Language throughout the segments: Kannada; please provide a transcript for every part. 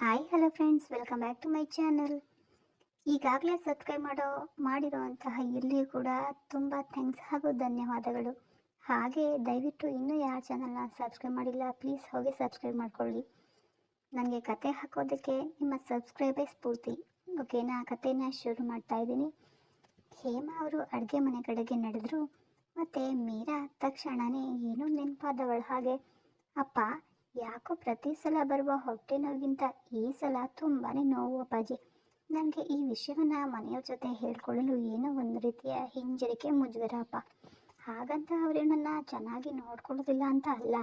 Hi hello friends welcome back to my channel ಈಗಾಗಲೇ ಸಬ್ಸ್ಕ್ರೈಬ್ ಮಾಡೋ, ಮಾಡಿರುವಂತಹ ಎಲ್ಲಿಯೂ ಕೂಡ ತುಂಬ ಥ್ಯಾಂಕ್ಸ್ ಹಾಗೂ ಧನ್ಯವಾದಗಳು. ಹಾಗೆ ದಯವಿಟ್ಟು ಇನ್ನೂ ಯಾರ ಚಾನಲ್ನ ಸಬ್ಸ್ಕ್ರೈಬ್ ಮಾಡಿಲ್ಲ ಪ್ಲೀಸ್ ಹೋಗಿ ಸಬ್ಸ್ಕ್ರೈಬ್ ಮಾಡ್ಕೊಳ್ಳಿ. ನನಗೆ ಕತೆ ಹಾಕೋದಕ್ಕೆ ನಿಮ್ಮ ಸಬ್ಸ್ಕ್ರೈಬೇ ಸ್ಫೂರ್ತಿ ಓಕೆನಾ ಕತೆನ ಶುರು ಮಾಡ್ತಾ ಇದ್ದೀನಿ. ಹೇಮಾ ಅವರು ಅಡುಗೆ ಮನೆ ಕಡೆಗೆ ನಡೆದ್ರು. ಮತ್ತು ಮೀರಾ ತಕ್ಷಣವೇ ಏನೂ ನೆನಪಾದವಳು ಹಾಗೆ, ಅಪ್ಪ ಯಾಕೋ ಪ್ರತಿ ಸಲ ಬರುವ ಹೊಟ್ಟೆ ನೋವಿಗಿಂತ ಈ ಸಲ ತುಂಬಾ ನೋವು, ಅಪ್ಪಾಜಿ. ನನಗೆ ಈ ವಿಷಯವನ್ನು ಮನೆಯವ್ರ ಜೊತೆ ಹೇಳ್ಕೊಳ್ಳಲು ಏನೋ ಒಂದು ರೀತಿಯ ಹಿಂಜರಿಕೆ ಮುಜುಗರ, ಅಪ್ಪ. ಹಾಗಂತ ಅವರು ಚೆನ್ನಾಗಿ ನೋಡ್ಕೊಳ್ಳೋದಿಲ್ಲ ಅಂತ ಅಲ್ಲ.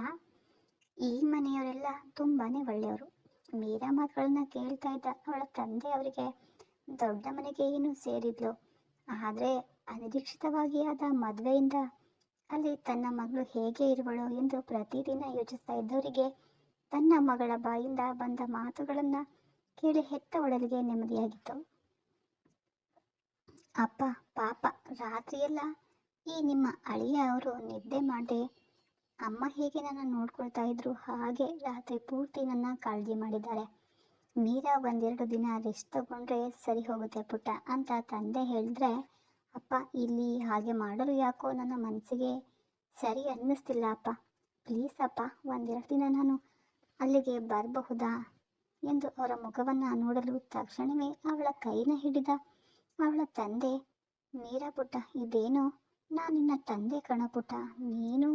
ಈ ಮನೆಯವರೆಲ್ಲ ತುಂಬಾ ಒಳ್ಳೆಯವರು. ಮೀರಾ ಮಾತುಗಳನ್ನು ಕೇಳ್ತಾ ಇದ್ದ ಅವಳ ತಂದೆ ಅವರಿಗೆ ದೊಡ್ಡ ಮನೆಗೆ ಏನು ಸೇರಿದ್ಲು. ಆದರೆ ಅನಿರೀಕ್ಷಿತವಾಗಿ ಆದ ಮದುವೆಯಿಂದ ಅಲ್ಲಿ ತನ್ನ ಮಗಳು ಹೇಗೆ ಇರುವಳು ಎಂದು ಪ್ರತಿದಿನ ಯೋಚಿಸ್ತಾ ಇದ್ದವರಿಗೆ ತನ್ನ ಮಗಳ ಬಾಯಿಂದ ಬಂದ ಮಾತುಗಳನ್ನು ಕೇಳಿ ಹೆತ್ತ ಒಡಲಿಗೆ ನೆಮ್ಮದಿಯಾಗಿತ್ತು. ಅಪ್ಪ, ಪಾಪ, ರಾತ್ರಿಯೆಲ್ಲ, ಈ ನಿಮ್ಮ ಅಳಿಯ ಅವರು ನಿದ್ದೆ ಮಾಡದೆ ಅಮ್ಮ ಹೇಗೆ ನನ್ನ ನೋಡ್ಕೊಳ್ತಾ ಇದ್ರು, ಹಾಗೆ ರಾತ್ರಿ ಪೂರ್ತಿ ನನ್ನ ಕಾಳಜಿ ಮಾಡಿದ್ದಾರೆ. ಮೀರಾ ಒಂದೆರಡು ದಿನ ರೆಸ್ಟ್ ತಗೊಂಡ್ರೆ ಸರಿ ಹೋಗುತ್ತೆ ಪುಟ್ಟ ಅಂತ ತಂದೆ ಹೇಳಿದ್ರೆ, ಅಪ್ಪ, ಇಲ್ಲಿ ಹಾಗೆ ಮಾಡಲು ಯಾಕೋ ನನ್ನ ಮನಸ್ಸಿಗೆ ಸರಿ ಅನ್ನಿಸ್ತಿಲ್ಲ ಅಪ್ಪ. ಪ್ಲೀಸ್ ಅಪ್ಪ, ಒಂದೆರಡು ದಿನ ನಾನು ಅಲ್ಲಿಗೆ ಬರಬಹುದಾ ಎಂದು ಅವರ ಮುಖವನ್ನು ನೋಡಲು ತಕ್ಷಣವೇ ಅವಳ ಕೈನ ಹಿಡಿದ. ಅವಳ ತಂದೆ, ಮೀರಾ ಪುಟ್ಟ, ಇದೇನೋ? ನಾನು ನಿನ್ನ ತಂದೆ ಕಣಪುಟ ನೀನು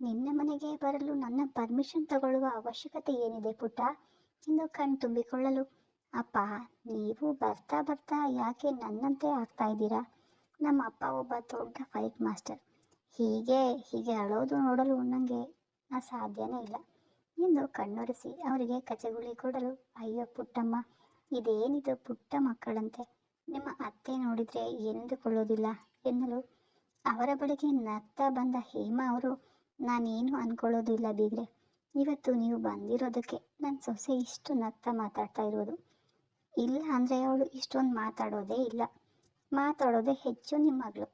ನಿನ್ನ ಮನೆಗೆ ಬರಲು ನನ್ನ ಪರ್ಮಿಷನ್ ತಗೊಳ್ಳುವ ಅವಶ್ಯಕತೆ ಏನಿದೆ ಪುಟ್ಟ? ಎಂದು ಕಣ್ ತುಂಬಿಕೊಳ್ಳಲು. ಅಪ್ಪ, ನೀವು ಬರ್ತಾ ಬರ್ತಾ ಯಾಕೆ ನನ್ನಂತೆ ಆಗ್ತಾ ಇದ್ದೀರಾ? ನಮ್ಮ ಅಪ್ಪ ಒಬ್ಬ ದೊಡ್ಡ ಫೈಟ್ ಮಾಸ್ಟರ್ ಹೀಗೆ ಹೀಗೆ ಅಳೋದು ನೋಡಲು ನನಗೆ ಸಾಧ್ಯನೇ ಇಲ್ಲ. ಎಂದು ಕಣ್ಣೊರೆಸಿ ಅವರಿಗೆ ಕಚಗುಳಿ ಕೊಡಲು, ಅಯ್ಯೋ ಪುಟ್ಟಮ್ಮ, ಇದೇನಿದು ಪುಟ್ಟ ಮಕ್ಕಳಂತೆ? ನಿಮ್ಮ ಅತ್ತೆ ನೋಡಿದರೆ ಏನೆಂದುಕೊಳ್ಳೋದಿಲ್ಲ? ಎನ್ನಲು ಅವರ ಬಳಿಗೆ ನಗ್ತಾ ಬಂದ ಹೇಮಾ ಅವರು, ನಾನೇನು ಅನ್ಕೊಳ್ಳೋದಿಲ್ಲ ಬೀಗ್ರೆ. ಇವತ್ತು ನೀವು ಬಂದಿರೋದಕ್ಕೆ ನನ್ನ ಸೊಸೆ ಇಷ್ಟು ನಗ್ತಾ ಮಾತಾಡ್ತಾ ಇರೋದು. ಇಲ್ಲ ಅಂದರೆ ಅವಳು ಇಷ್ಟೊಂದು ಮಾತಾಡೋದೇ ಇಲ್ಲ. ಮಾತಾಡೋದೇ ಹೆಚ್ಚು ನಿಮ್ಮ ಮಗಳು.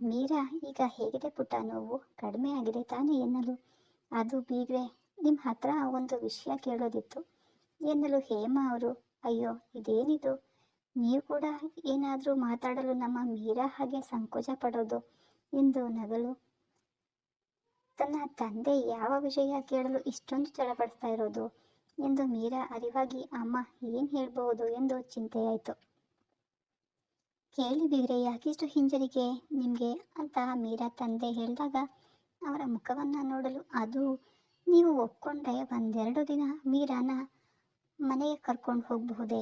ಮೀರಾ, ಈಗ ಹೇಗಿದೆ ಪುಟ್ಟ ನೋವು? ಕಡಿಮೆ ಆಗಿದೆ ತಾನೇ? ಎನ್ನಲು, ಅದು ಬೀಗ್ರೆ ನಿಮ್ಮ ಹತ್ರ ಒಂದು ವಿಷಯ ಕೇಳೋದಿತ್ತು. ಎನ್ನಲು ಹೇಮಾ ಅವರು, ಅಯ್ಯೋ, ಇದೇನಿದು? ನೀವು ಕೂಡ ಏನಾದರೂ ಮಾತಾಡಲು ನಮ್ಮ ಮೀರಾ ಹಾಗೆ ಸಂಕೋಚ ಪಡೋದು? ಎಂದು ನಗಲು. ತನ್ನ ತಂದೆ ಯಾವ ವಿಷಯ ಕೇಳಲು ಇಷ್ಟೊಂದು ಚಡಪಡಿಸ್ತಾ ಇರೋದು? ಎಂದು ಮೀರಾ ಅರಿವಾಗಿ, ಅಮ್ಮ, ಏನು ಹೇಳ್ಬಹುದು? ಎಂದು ಚಿಂತೆಯಾಯಿತು. ಕೇಳಿ ಯಾಕಿಷ್ಟು ಹಿಂಜರಿಕೆ ನಿಮಗೆ? ಅಂತ ಮೀರಾ ತಂದೆ ಹೇಳಿದಾಗ, ಅವರ ಮುಖವನ್ನು ನೋಡಲು ಅದು ನೀವು ಒಪ್ಕೊಂಡ್ರೆ ಒಂದೆರಡು ದಿನ ಮೀರಾನ ಮನೆಗೆ ಕರ್ಕೊಂಡು ಹೋಗಬಹುದೇ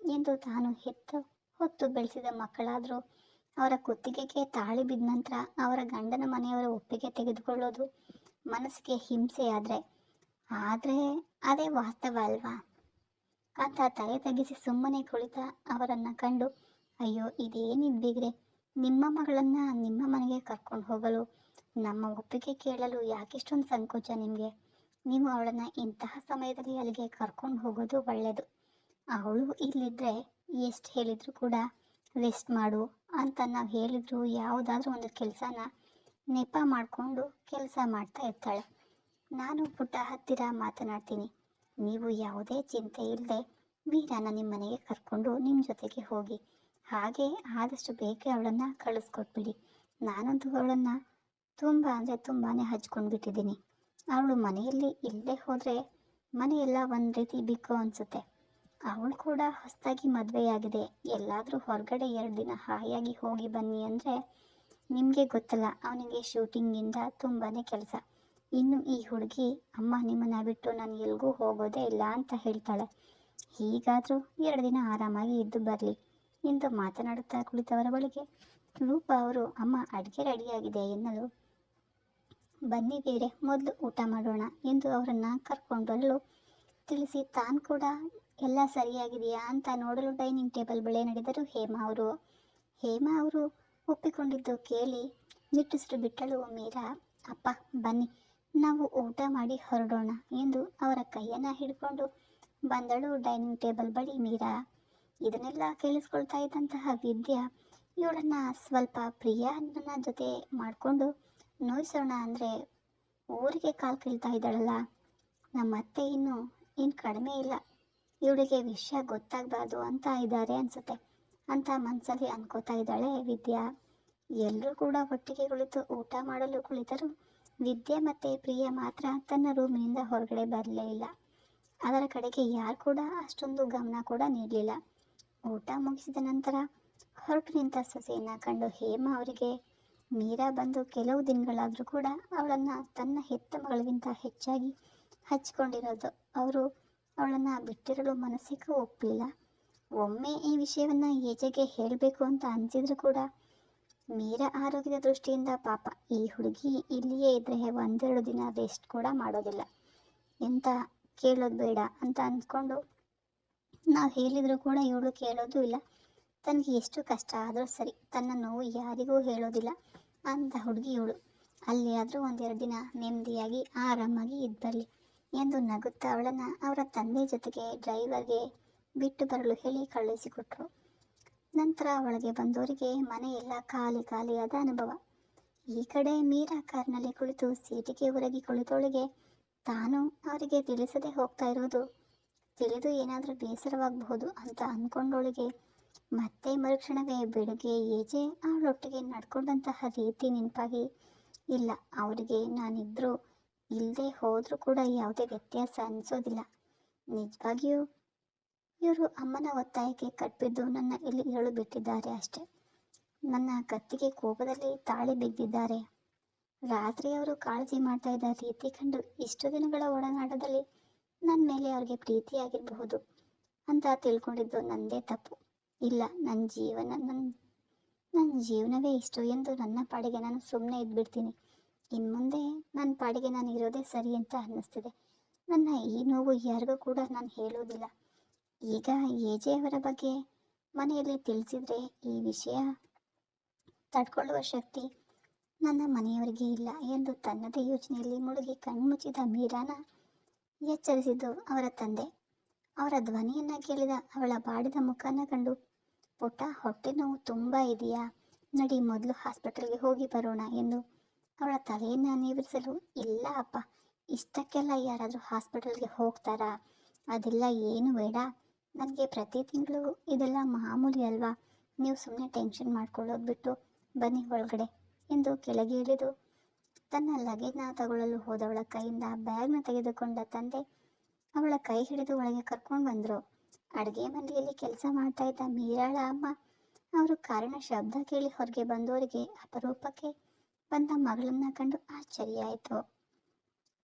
ಎಂದು ತಾನು ಹೆತ್ತು ಹೊತ್ತು ಬೆಳೆಸಿದ ಮಕ್ಕಳಾದರೂ ಅವರ ಕುತ್ತಿಗೆಗೆ ತಾಳಿ ಬಿದ್ದ ನಂತರ ಅವರ ಗಂಡನ ಮನೆಯವರ ಒಪ್ಪಿಗೆ ತೆಗೆದುಕೊಳ್ಳೋದು ಮನಸ್ಸಿಗೆ ಹಿಂಸೆಯಾದರೆ ಆದರೆ ಅದೇ ವಾಸ್ತವ ಅಲ್ವಾ? ಅಂತ ತಲೆ ತಗ್ಗಿಸಿ ಸುಮ್ಮನೆ ಕುಳಿತ ಅವರನ್ನು ಕಂಡು, ಅಯ್ಯೋ ಇದೇನಿದ್ಬಿಗ್ರೆ ನಿಮ್ಮ ಮಗಳನ್ನು ನಿಮ್ಮ ಮನೆಗೆ ಕರ್ಕೊಂಡು ಹೋಗಲು ನಮ್ಮ ಒಪ್ಪಿಗೆ ಕೇಳಲು ಯಾಕಿಷ್ಟೊಂದು ಸಂಕೋಚ ನಿಮಗೆ? ನೀವು ಅವಳನ್ನು ಇಂತಹ ಸಮಯದಲ್ಲಿ ಅಲ್ಲಿಗೆ ಕರ್ಕೊಂಡು ಹೋಗೋದು ಒಳ್ಳೆಯದು ಅವಳು ಇಲ್ಲಿದ್ದರೆ ಎಷ್ಟು ಹೇಳಿದರೂ ಕೂಡ ರೆಸ್ಟ್ ಮಾಡು ಅಂತ ನಾವು ಹೇಳಿದ್ರು ಯಾವುದಾದ್ರೂ ಒಂದು ಕೆಲಸನ ನೆಪ ಮಾಡಿಕೊಂಡು ಕೆಲಸ ಮಾಡ್ತಾ ಇರ್ತಾಳೆ. ನಾನು ಪುಟ್ಟ ಹತ್ತಿರ ಮಾತನಾಡ್ತೀನಿ. ನೀವು ಯಾವುದೇ ಚಿಂತೆ ಇಲ್ಲದೆ ವೀರಾನ ನಿಮ್ಮ ಮನೆಗೆ ಕರ್ಕೊಂಡು ನಿಮ್ಮ ಜೊತೆಗೆ ಹೋಗಿ. ಹಾಗೆ ಆದಷ್ಟು ಬೇಗ ಅವಳನ್ನು ಕಳಿಸ್ಕೊಟ್ಬಿಡಿ. ನಾನಂತೂ ಅವಳನ್ನು ತುಂಬ ಅಂದರೆ ತುಂಬಾ ಹಚ್ಕೊಂಡು ಬಿಟ್ಟಿದ್ದೀನಿ ಅವಳು ಮನೆಯಲ್ಲಿ ಇಲ್ಲೇ ಹೋದರೆ ಮನೆಯೆಲ್ಲ ಒಂದು ರೀತಿ ಬಿಕ್ಕೋ ಅನಿಸುತ್ತೆ. ಅವಳು ಕೂಡ ಹೊಸದಾಗಿ ಮದುವೆಯಾಗಿದೆ. ಎಲ್ಲಾದರೂ ಹೊರಗಡೆ ಎರಡು ದಿನ ಹಾಯಾಗಿ ಹೋಗಿ ಬನ್ನಿ ಅಂದರೆ ನಿಮಗೆ ಗೊತ್ತಲ್ಲ, ಅವನಿಗೆ ಶೂಟಿಂಗಿಂದ ತುಂಬಾ ಕೆಲಸ. ಇನ್ನು ಈ ಹುಡುಗಿ, ಅಮ್ಮ, ನಿಮ್ಮನ್ನ ಬಿಟ್ಟು ನಾನು ಎಲ್ಗೂ ಹೋಗೋದೇ ಇಲ್ಲ ಅಂತ ಹೇಳ್ತಾಳೆ. ಹೀಗಾದರೂ ಎರಡು ದಿನ ಆರಾಮಾಗಿ ಇದ್ದು ಬರಲಿ ಎಂದು ಮಾತನಾಡುತ್ತಾ ಕುಳಿತವರ ಬಳಿಗೆ, ರೂಪಾ ಅವರು, ಅಮ್ಮ, ಅಡುಗೆ ರೆಡಿಯಾಗಿದೆ ಎನ್ನಲು ಬನ್ನಿ ಬೇರೆ ಮೊದಲು ಊಟ ಮಾಡೋಣ ಎಂದು ಅವರನ್ನು ಕರ್ಕೊಂಡು ತಿಳಿಸಿ, ತಾನು ಕೂಡ ಎಲ್ಲ ಸರಿಯಾಗಿದೆಯಾ ಅಂತ ನೋಡಲು ಡೈನಿಂಗ್ ಟೇಬಲ್ ಬಳಿ ನಡೆದರು ಹೇಮಾ ಅವರು. ಹೇಮಾ ಅವರು ಒಪ್ಪಿಕೊಂಡಿದ್ದು ಕೇಳಿ ನಿಟ್ಟುಸಿರು ಬಿಟ್ಟಳು ಮೀರಾ. ಅಪ್ಪ, ಬನ್ನಿ, ನಾವು ಊಟ ಮಾಡಿ ಹೊರಡೋಣ ಎಂದು ಅವರ ಕೈಯನ್ನು ಹಿಡ್ಕೊಂಡು ಬಂದಳು ಡೈನಿಂಗ್ ಟೇಬಲ್ ಬಳಿ ಮೀರಾ. ಇದನ್ನೆಲ್ಲ ಕೇಳಿಸ್ಕೊಳ್ತಾ ಇದ್ದಂತಹ ವಿದ್ಯಾ, ಇವಳನ್ನು ಸ್ವಲ್ಪ ಪ್ರಿಯನ ಜೊತೆ ಮಾಡಿಕೊಂಡು ನೋಯಿಸೋಣ ಅಂದರೆ ಊರಿಗೆ ಕಾಲು ಕೀಳ್ತಾ ಇದ್ದಾಳಲ್ಲ. ನಮ್ಮ ಅತ್ತೆ ಇನ್ನು ಏನು ಕಡಿಮೆ ಇಲ್ಲ. ಇವಳಿಗೆ ವಿಷಯ ಗೊತ್ತಾಗಬಾರ್ದು ಅಂತ ಇದ್ದಾರೆ ಅನ್ಸುತ್ತೆ. ಅಂತ ಮನಸ್ಸಲ್ಲಿ ಅನ್ಕೋತಾ ಇದ್ದಾಳೆ ವಿದ್ಯಾ. ಎಲ್ಲರೂ ಕೂಡ ಒಟ್ಟಿಗೆ ಕುಳಿತು ಊಟ ಮಾಡಲು ಕುಳಿತರು. ವಿದ್ಯೆ ಮತ್ತು ಪ್ರಿಯ ಮಾತ್ರ ತನ್ನ ರೂಮಿನಿಂದ ಹೊರಗಡೆ ಬರಲೇ ಇಲ್ಲ. ಅದರ ಕಡೆಗೆ ಯಾರು ಕೂಡ ಅಷ್ಟೊಂದು ಗಮನ ಕೂಡ ನೀಡಲಿಲ್ಲ. ಊಟ ಮುಗಿಸಿದ ನಂತರ ಹೊರಟು ನಿಂತ ಸೊಸೆಯನ್ನು ಕಂಡು ಹೇಮ ಅವರಿಗೆ ಮೀರಾ ಬಂದು ಕೆಲವು ದಿನಗಳಾದರೂ ಕೂಡ ಅವಳನ್ನು ತನ್ನ ಹೆತ್ತ ಮಗಳಿಗಿಂತ ಹೆಚ್ಚಾಗಿ ಹಚ್ಕೊಂಡಿರೋದು. ಅವರು ಅವಳನ್ನು ಬಿಟ್ಟಿರಲು ಮನಸ್ಸಿಗೆ ಒಪ್ಪಲಿಲ್ಲ ಒಮ್ಮೆ ಈ ವಿಷಯವನ್ನು ಏಜೆಗೆ ಹೇಳಬೇಕು ಅಂತ ಅನಿಸಿದ್ರು ಕೂಡ ಮೀರಾ ಆರೋಗ್ಯದ ದೃಷ್ಟಿಯಿಂದ ಪಾಪ. ಈ ಹುಡುಗಿ ಇಲ್ಲಿಯೇ ಇದ್ದರೆ ಒಂದೆರಡು ದಿನ ರೆಸ್ಟ್ ಕೂಡ ಮಾಡೋದಿಲ್ಲ. ಎಂತ ಕೇಳೋದು ಬೇಡ ಅಂತ ಅಂದ್ಕೊಂಡು ನಾವು ಹೇಳಿದರೂ ಕೂಡ ಇವಳು ಕೇಳೋದು ಇಲ್ಲ. ತನಗೆ ಎಷ್ಟು ಕಷ್ಟ ಆದರೂ ಸರಿ, ತನ್ನ ನೋವು ಯಾರಿಗೂ ಹೇಳೋದಿಲ್ಲ. ಅಂತ ಹುಡುಗಿ ಇವಳು ಅಲ್ಲಿ ಆದರೂ ಒಂದೆರಡು ದಿನ ನೆಮ್ಮದಿಯಾಗಿ ಆರಾಮಾಗಿ ಇದ್ದು ಬರಲಿ ಎಂದು ನಗುತ್ತಾ ಅವಳನ್ನು ಅವರ ತಂದೆ ಜೊತೆಗೆ ಡ್ರೈವರ್ಗೆ ಬಿಟ್ಟು ಬರಲು ಹೇಳಿ ಕಳುಹಿಸಿಕೊಟ್ರು. ನಂತರ ಒಳಗೆ ಬಂದವರಿಗೆ ಮನೆಯೆಲ್ಲ ಖಾಲಿ ಖಾಲಿಯಾದ ಅನುಭವ. ಈ ಕಡೆ ಮೀರಾ ಕಾರ್ನಲ್ಲಿ ಕುಳಿತು ಸೀಟಿಗೆ ಹೊರಗಿ ಕುಳಿತವಳಿಗೆ ತಾನು ಅವರಿಗೆ ತಿಳಿಸದೆ ಹೋಗ್ತಾ ಇರೋದು ತಿಳಿದು ಏನಾದರೂ ಬೇಸರವಾಗಬಹುದು ಅಂತ ಅಂದ್ಕೊಂಡವಳಿಗೆ ಮತ್ತೆ ಮರುಕ್ಷಣವೇ ಬೆಳಗ್ಗೆ ಏಜೆ ಅವಳೊಟ್ಟಿಗೆ ನಡ್ಕೊಂಡಂತಹ ರೀತಿ ನೆನಪಾಗಿ ಇಲ್ಲ. ಅವರಿಗೆ ನಾನಿದ್ರೂ ಇಲ್ಲದೆ ಹೋದರೂ ಕೂಡ ಯಾವುದೇ ವ್ಯತ್ಯಾಸ ಅನಿಸೋದಿಲ್ಲ. ನಿಜವಾಗಿಯೂ ಇವರು ಅಮ್ಮನ ಒತ್ತಾಯಕ್ಕೆ ಕಟ್ಬಿದ್ದು ನನ್ನ ಇಲ್ಲಿ ಹೇಳು ಬಿಟ್ಟಿದ್ದಾರೆ ಅಷ್ಟೆ. ನನ್ನ ಕತ್ತಿಗೆ ಕೋಪದಲ್ಲಿ ತಾಳಿ ಬಿದ್ದಿದ್ದಾರೆ. ರಾತ್ರಿ ಅವರು ಕಾಳಜಿ ಮಾಡ್ತಾ ಇದ್ದ ರೀತಿ ಕಂಡು ಇಷ್ಟು ದಿನಗಳ ಒಡನಾಟದಲ್ಲಿ ನನ್ನ ಮೇಲೆ ಅವ್ರಿಗೆ ಪ್ರೀತಿಯಾಗಿರಬಹುದು ಅಂತ ತಿಳ್ಕೊಂಡಿದ್ದು ನಂದೇ ತಪ್ಪು. ಇಲ್ಲ ನನ್ನ ಜೀವನ ನನ್ನ ನನ್ನ ಜೀವನವೇ ಇಷ್ಟು ಎಂದು ನನ್ನ ಪಾಡಿಗೆ ನಾನು ಸುಮ್ಮನೆ ಇದ್ಬಿಡ್ತೀನಿ. ಇನ್ನು ಮುಂದೆ ನನ್ನ ಪಾಡಿಗೆ ನಾನು ಇರೋದೇ ಸರಿ ಅಂತ ಅನ್ನಿಸ್ತಿದೆ. ನನ್ನ ಈ ನೋವು ಯಾರಿಗೂ ಕೂಡ ನಾನು ಹೇಳೋದಿಲ್ಲ. ಈಗ ಎಜೆ ಅವರ ಬಗ್ಗೆ ಮನೆಯಲ್ಲಿ ತಿಳಿಸಿದ್ರೆ ಈ ವಿಷಯ ತಡ್ಕೊಳ್ಳುವ ಶಕ್ತಿ ನನ್ನ ಮನೆಯವರಿಗೆ ಇಲ್ಲ ಎಂದು ತನ್ನದೇ ಯೋಚನೆಯಲ್ಲಿ ಮುಳುಗಿ ಕಣ್ಮುಚ್ಚಿದ ಮೀರಾನ ಎಚ್ಚರಿಸಿದ್ದು ಅವರ ತಂದೆ. ಅವರ ಧ್ವನಿಯನ್ನ ಕೇಳಿದ ಅವಳ ಬಾಡಿದ ಮುಖನ ಕಂಡು ಪುಟ್ಟ ಹೊಟ್ಟೆ ನೋವು ತುಂಬ ಇದೆಯಾ? ನಡಿ ಮೊದಲು ಹಾಸ್ಪಿಟಲ್ಗೆ ಹೋಗಿ ಬರೋಣ ಎಂದು. ಅವಳ ತಲೆಯನ್ನು ನೇವರಿಸಲು ಇಲ್ಲ ಅಪ್ಪ, ಇಷ್ಟಕ್ಕೆಲ್ಲ ಯಾರಾದರೂ ಹಾಸ್ಪಿಟಲ್ಗೆ ಹೋಗ್ತಾರಾ? ಅದೆಲ್ಲ ಏನು ಬೇಡ. ನನಗೆ ಪ್ರತಿ ತಿಂಗಳು ಇದೆಲ್ಲ ಮಾಮೂಲಿ ಅಲ್ವಾ? ನೀವು ಸುಮ್ಮನೆ ಟೆನ್ಷನ್ ಮಾಡ್ಕೊಳ್ಳೋದು ಬಿಟ್ಟು ಬನ್ನಿ ಒಳಗಡೆ ಎಂದು ಕೆಳಗೆ ಇಳಿದು ತನ್ನ ಲಗೇಜ್ನ ತಗೊಳ್ಳಲು ಹೋದವಳ ಕೈಯಿಂದ ಬ್ಯಾಗ್ನ ತೆಗೆದುಕೊಂಡ ತಂದೆ ಅವಳ ಕೈ ಹಿಡಿದು ಒಳಗೆ ಕರ್ಕೊಂಡು ಬಂದರು. ಅಡುಗೆ ಮನೆಯಲ್ಲಿ ಕೆಲಸ ಮಾಡ್ತಾ ಇದ್ದ ಮೀರಾಳ ಅಮ್ಮ ಅವರು ಕಾರಣ ಶಬ್ದ ಕೇಳಿ ಹೊರಗೆ ಬಂದವರಿಗೆ ಅಪರೂಪಕ್ಕೆ ಬಂದ ಮಗಳನ್ನ ಕಂಡು ಆಶ್ಚರ್ಯ ಆಯಿತು.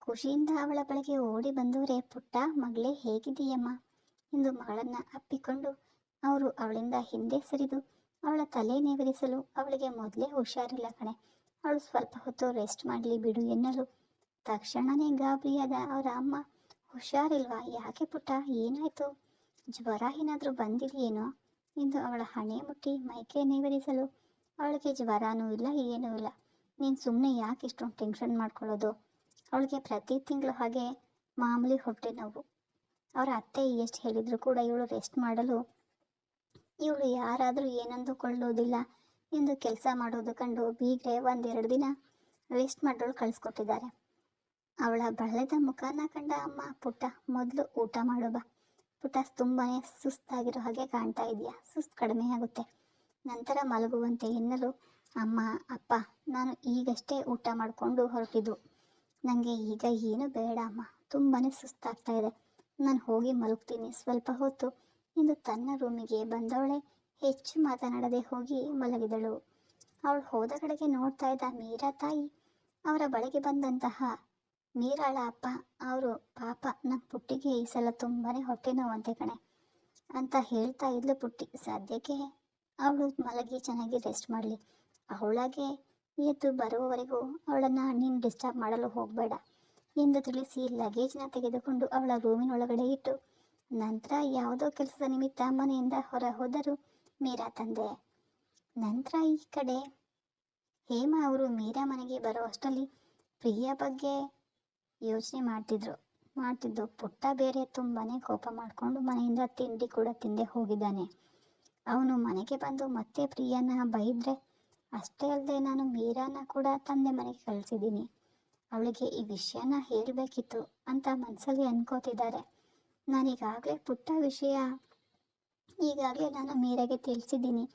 ಖುಷಿಯಿಂದ ಅವಳ ಬಳಿಗೆ ಓಡಿ ಬಂದವರೇ, ಪುಟ್ಟ ಮಗಳೇ ಹೇಗಿದೆಯಮ್ಮ ಎಂದು ಮಗಳನ್ನ ಅಪ್ಪಿಕೊಂಡು ಅವರು ಅವಳಿಂದ ಹಿಂದೆ ಸರಿದು ಅವಳ ತಲೆ ನೇವರಿಸಲು ಅವಳಿಗೆ ಮೊದಲೇ ಹುಷಾರಿಲ್ಲ ಕಣೆ. ಅವಳು ಸ್ವಲ್ಪ ಹೊತ್ತು ರೆಸ್ಟ್ ಮಾಡಲಿ ಬಿಡು ಎನ್ನಲು ತಕ್ಷಣನೇ ಗಾಬರಿಯಾದ ಅವರ ಅಮ್ಮ, ಹುಷಾರಿಲ್ವಾ? ಯಾಕೆ ಪುಟ್ಟ? ಏನಾಯ್ತು? ಜ್ವರ ಏನಾದರೂ ಬಂದಿದೆಯೇನೋ? ಎಂದು ಅವಳ ಹಣೆ ಮುಟ್ಟಿ ಮೈಕೆ ನೇವರಿಸಲು. ಅವಳಿಗೆ ಜ್ವರನೂ ಇಲ್ಲ, ಏನೂ ಇಲ್ಲ. ನೀನು ಸುಮ್ಮನೆ ಯಾಕೆ ಇಷ್ಟೊಂದು ಟೆನ್ಷನ್ ಮಾಡ್ಕೊಳ್ಳೋದು? ಅವಳಿಗೆ ಪ್ರತಿ ತಿಂಗಳು ಹಾಗೆ ಮಾಮೂಲಿ ಹೊಟ್ಟೆ ನೋವು. ಅವರ ಅತ್ತೆ ಎಷ್ಟು ಹೇಳಿದ್ರು ಕೂಡ ಇವಳು ರೆಸ್ಟ್ ಮಾಡಲು ಇವಳು ಯಾರಾದರೂ ಏನಂದುಕೊಳ್ಳೋದಿಲ್ಲ ಎಂದು ಕೆಲಸ ಮಾಡೋದು ಕಂಡು ಬೀಗ್ರೆ ಒಂದೆರಡು ದಿನ ರೆಸ್ಟ್ ಮಾಡೋಳು ಕಳಿಸ್ಕೊಟ್ಟಿದ್ದಾರೆ. ಅವಳ ಬಳೆದ ಮುಖನ ಕಂಡ ಅಮ್ಮ, ಪುಟ್ಟ, ಮೊದಲು ಊಟ ಮಾಡು ಬಾ. ಪುಟ್ಟ ತುಂಬಾ ಸುಸ್ತಾಗಿರೋ ಹಾಗೆ ಕಾಣ್ತಾ ಇದೆಯಾ ಸುಸ್ತು ಕಡಿಮೆ ಆಗುತ್ತೆ. ನಂತರ ಮಲಗುವಂತೆ ಎನ್ನಲು, ಅಮ್ಮ, ಅಪ್ಪ, ನಾನು ಈಗಷ್ಟೇ ಊಟ ಮಾಡಿಕೊಂಡು ಹೊರಟಿದ್ದು. ನನಗೆ ಈಗ ಏನು ಬೇಡ, ಅಮ್ಮ. ತುಂಬಾ ಸುಸ್ತಾಗ್ತಾ ಇದೆ. ನಾನು ಹೋಗಿ ಮಲಗ್ತೀನಿ. ಸ್ವಲ್ಪ ಹೊತ್ತು ಎಂದು ತನ್ನ ರೂಮಿಗೆ ಬಂದವಳೆ ಹೆಚ್ಚು ಮಾತನಾಡದೆ ಹೋಗಿ ಮಲಗಿದಳು. ಅವಳು ಹೋದ ಕಡೆಗೆ ನೋಡ್ತಾ ಇದ್ದ ಮೀರಾ ತಾಯಿ ಅವರ ಬಳಿಗೆ ಬಂದಂತಹ ಮೀರಾಳ ಅಪ್ಪ, ಅವರು ಪಾಪ ನಮ್ಮ ಪುಟ್ಟಿಗೆ ಈ ಸಲ ತುಂಬಾ ಹೊಟ್ಟೆ ನೋವಂತೆ ಕಣೆ ಅಂತ ಹೇಳ್ತಾ ಇದ್ಲು ಪುಟ್ಟಿ. ಸದ್ಯಕ್ಕೆ ಅವಳು ಮಲಗಿ ಚೆನ್ನಾಗಿ ರೆಸ್ಟ್ ಮಾಡಲಿ. ಅವಳಾಗೆ ಎದ್ದು ಬರುವವರೆಗೂ ಅವಳನ್ನು ನೀನು ಡಿಸ್ಟರ್ಬ್ ಮಾಡಲು ಹೋಗಬೇಡ ಎಂದು ತಿಳಿಸಿ ಲಗೇಜ್ನ ತೆಗೆದುಕೊಂಡು ಅವಳ ರೂಮಿನೊಳಗಡೆ ಇಟ್ಟು, ನಂತರ ಯಾವುದೋ ಕೆಲಸದ ನಿಮಿತ್ತ ಮನೆಯಿಂದ ಹೊರ ಹೋದರು ಮೀರಾ ತಂದೆ. ನಂತರ ಈ ಕಡೆ ಹೇಮಾ ಅವರು ಮೀರಾ ಮನೆಗೆ ಬರೋ ಅಷ್ಟರಲ್ಲಿ ಪ್ರಿಯ ಬಗ್ಗೆ ಯೋಚನೆ ಮಾಡ್ತಿದ್ರು. ಮಾಡ್ತಿದ್ದು ಪುಟ್ಟ ಬೇರೆ ತುಂಬಾನೇ ಕೋಪ ಮಾಡಿಕೊಂಡು ಮನೆಯಿಂದ ತಿಂಡಿ ಕೂಡ ತಿಂದೆ ಹೋಗಿದ್ದಾನೆ. ಅವನು ಮನೆಗೆ ಬಂದು ಮತ್ತೆ ಪ್ರಿಯನ ಬೈದ್ರೆ, ಅಷ್ಟೇ ಅಲ್ಲದೆ ನಾನು ಮೀರಾನ ಕೂಡ ತಂದೆ ಮನೆಗೆ ಕಳಿಸಿದ್ದೀನಿ. ಅವಳಿಗೆ ಈ ವಿಷಯನ ಹೇಳಬೇಕಿತ್ತು ಅಂತ ಮನಸ್ಸಲ್ಲಿ ಅನ್ಕೋತಿದ್ದಾರೆ. ನಾನೀಗಾಗಲೇ ಪುಟ್ಟ ವಿಷಯ ಈಗಾಗಲೇ ನಾನು ಮೀರಾಗೆ ತಿಳಿಸಿದ್ದೀನಿ.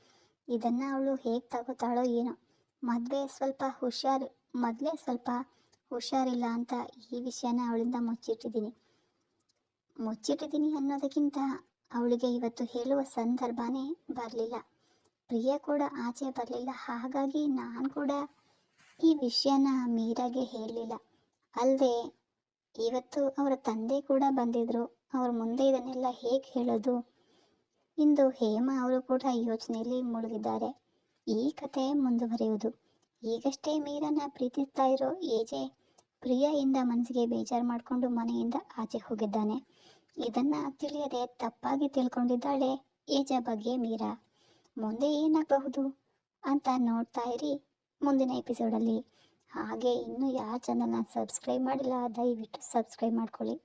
ಇದನ್ನು ಅವಳು ಹೇಗೆ ತಗೋತಾಳೋ ಏನೋ. ಮದುವೆ ಸ್ವಲ್ಪ ಹುಷಾರು ಮೊದಲೇ ಸ್ವಲ್ಪ ಹುಷಾರಿಲ್ಲ ಅಂತ ಈ ವಿಷಯನ ಅವಳಿಂದ ಮುಚ್ಚಿಟ್ಟಿದ್ದೀನಿ. ಮುಚ್ಚಿಟ್ಟಿದ್ದೀನಿ ಅನ್ನೋದಕ್ಕಿಂತ ಅವಳಿಗೆ ಇವತ್ತು ಹೇಳುವ ಸಂದರ್ಭನೇ ಬರಲಿಲ್ಲ. ಪ್ರಿಯ ಕೂಡ ಆಚೆ ಬರಲಿಲ್ಲ. ಹಾಗಾಗಿ ನಾನು ಕೂಡ ಈ ವಿಷಯನ ಮೀರಾಗೆ ಹೇಳಲಿಲ್ಲ. ಅಲ್ಲದೆ ಇವತ್ತು ಅವರ ತಂದೆ ಕೂಡ ಬಂದಿದ್ರು. ಅವ್ರ ಮುಂದೆ ಇದನ್ನೆಲ್ಲ ಹೇಗೆ ಹೇಳೋದು? ಇಂದು ಹೇಮ ಅವರು ಕೂಡ ಯೋಚನೆಯಲ್ಲಿ ಮುಳುಗಿದ್ದಾರೆ. ಈ ಕತೆ ಮುಂದುವರಿಯುವುದು. ಈಗಷ್ಟೇ ಮೀರನ್ನ ಪ್ರೀತಿಸ್ತಾ ಇರೋ ಏಜೆ ಪ್ರಿಯೆಯಿಂದ ಮನಸ್ಸಿಗೆ ಬೇಜಾರು ಮಾಡಿಕೊಂಡು ಮನೆಯಿಂದ ಆಚೆ ಹೋಗಿದ್ದಾನೆ. ಇದನ್ನ ತಿಳಿಯದೆ ತಪ್ಪಾಗಿ ತಿಳ್ಕೊಂಡಿದ್ದಾಳೆ ಏಜ ಬಗ್ಗೆ ಮೀರಾ. ಮುಂದೆ ಏನಾಗಬಹುದು ಅಂತ ನೋಡ್ತಾ ಇರಿ ಮುಂದಿನ ಎಪಿಸೋಡಲ್ಲಿ ಹಾಗೆ ಇನ್ನೂ ಯಾರ ಚಾನಲ್ನ ಸಬ್ಸ್ಕ್ರೈಬ್ ಮಾಡಿಲ್ಲ, ದಯವಿಟ್ಟು ಸಬ್ಸ್ಕ್ರೈಬ್ ಮಾಡ್ಕೊಳ್ಳಿ.